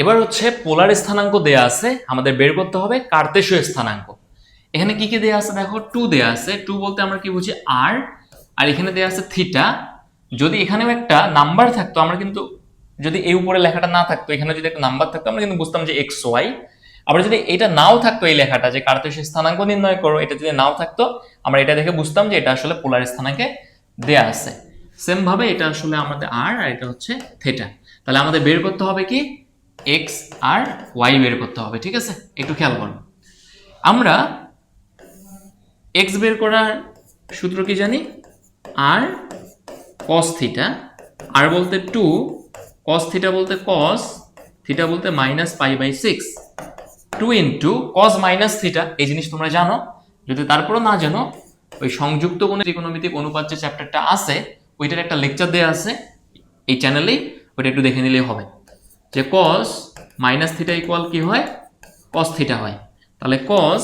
এবার হচ্ছে পোলার স্থানাঙ্ক দেয়া আছে, আমাদের বের করতে হবে কার্তেশীয় স্থানাঙ্ক। এখানে কি কি দেয়া আছে দেখো? টু দেয়া আছে। টু বলতে আমরা কি বুঝি? আর আর এখানে দেয়া আছে থিটা যদি এখানেও একটা নাম্বার থাকতো, আমরা কিন্তু যদি এই উপরে লেখাটা না থাকতো, এখানে যদি একটা নাম্বার থাকতো, আমরা কিন্তু বুঝতাম যে এক্স ওয়াই আবার যদি এটা নাও থাকতো এই লেখাটা, যে কার্তেশীয় স্থানাঙ্ক নির্ণয় করো, এটা যদি নাও থাকতো, আমরা এটা দেখে বুঝতাম যে এটা আসলে পোলার স্থানাঙ্কে দেয়া আছে। সেম ভাবে এটা আসলে আমাদের আর আর এটা হচ্ছে থেটা তাহলে আমাদের বের করতে হবে কি? এক্স আর ওয়াই বের করতে হবে, ঠিক আছে? একটু খেয়াল করো। আমরা এক্স বের করার সূত্র কি জানি? আর কস থিটা আর বলতে টু কস থিটা বলতে কস থিটা বলতে minus pi by six two into cos minus theta এই জিনিস তোমরা জানো। যদি তারপরও না জানো, ওই সংযুক্ত কোনো ত্রিকোণমিতিক অনুপাত যে চ্যাপ্টারটা আছে, ওইটার একটা লেকচার দেওয়া আছে, এই চ্যানেলেই ওইটা একটু দেখে নিলেই হবে। যে কস মাইনাস থিটা ইকুয়াল কি হয়? কস থিটা হয়। তাহলে কস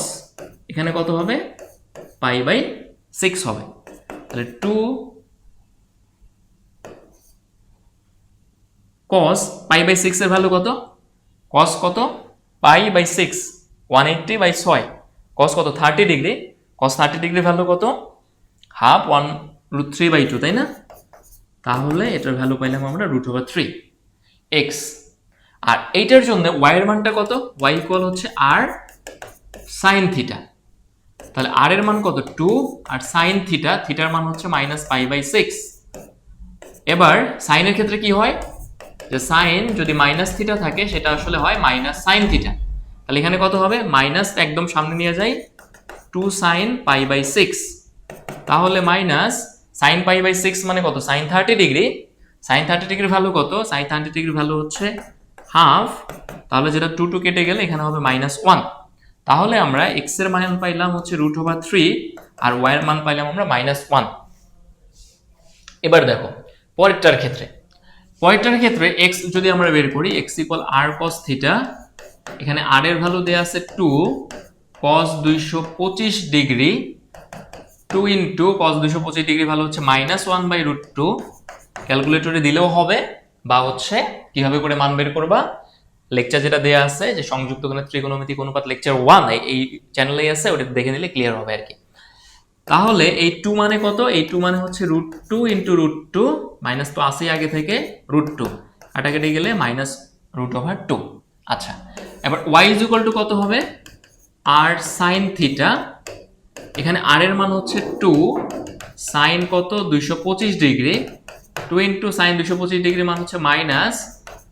এখানে কত হবে? পাই বাই সিক্স হবে। তাহলে two cos pi by six এর ভ্যালু কত? কস কত? Pi by six one eighty by ছয়। কস কত? Thirty degree cos thirty degree value কত? Half one root three by two তাই না? তাহলে এটার ভ্যালু পাইলাম আমরা রুট ওভার থ্রি এক্স আর এইটার জন্য ওয়াই এর মানটা কত? ওয়াই ইকুয়াল হচ্ছে আর সাইন থিটা তাহলে আর এর মান কত? টু আর সাইন থিটা থিটার মান হচ্ছে মাইনাস পাই বাই সিক্স এবার সাইনের ক্ষেত্রে কি হয়? যে সাইন যদি মাইনাস থিটা থাকে, সেটা আসলে হয় মাইনাস সাইন থিটা তাহলে এখানে কত হবে? মাইনাস একদম সামনে নিয়ে যাই। Two sine pi by six তাহলে minus sine pi by six মানে কত? Sine thirty degree sine thirty degree value কত? সাইন থার্টি ডিগ্রি ভ্যালু হচ্ছে হাফ তাহলে যেটা টু টু কেটে গেলে এখানে হবে মাইনাস ওয়ান তাহলে আমরা এক্সের মান পাইলাম হচ্ছে রুট ওভার থ্রি আর ওয়াই এর মান পাইলাম আমরা মাইনাস ওয়ান এবার দেখো, পরেরটার ক্ষেত্রে। পরেরটার ক্ষেত্রে এক্স যদি আমরা বের করি x equal r cos theta এখানে আর এর ভ্যালু দেওয়া আছে টু কস দুইশো পঁচিশ ডিগ্রি টু ইন্টু কস দুইশো পঁচিশ ডিগ্রি ভ্যালু হচ্ছে minus one by root two ক্যালকুলেটরে দিলেও হবে। বা হচ্ছে কীভাবে করে মান বের করবা? লেকচার যেটা দেয়া আছে যে সংযুক্ত কোণের ত্রিকোণমিতিক অনুপাত লেকচার ওয়ান এই চ্যানেলেই আছে, ওটা দেখে নিলে ক্লিয়ার হবে আর কি তাহলে এই টু মানে কত? এই টু মানে হচ্ছে root two into root two minus তো আসেই আগে থেকে রুট টু কাটাকাটি গেলে মাইনাস রুট ওভার টু আচ্ছা এবার ওয়াই ইজ টু কত হবে? আর সাইন থিটা এখানে আর এর মান হচ্ছে টু সাইন কত? দুইশো পঁচিশ ডিগ্রি টু ইন্টু সাইন দুইশো পঁচিশ ডিগ্রি মান হচ্ছে minus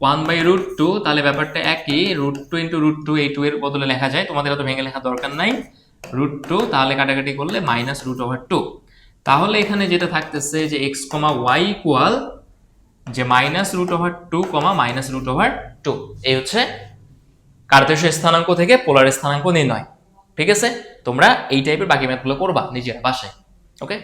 one by root two তাহলে ব্যাপারটা একই। Root two into root two এই টু এর বদলে লেখা যায়। তোমাদের অত ভেঙে লেখা দরকার নাই। রুট টু তাহলে কাটাকাটি করলে মাইনাস রুট ওভার টু তাহলে এখানে যেটা থাকতেছে যে এক্স কমা ওয়াই ইকুয়াল যে minus root over two comma minus root over two এই হচ্ছে কার্তেশীয় স্থানাঙ্ক থেকে পোলার স্থানাঙ্ক নির্ণয়। ঠিক আছে? তোমরা এই টাইপের বাকি ম্যাথগুলো করবা নিজের বাসায়। ওকে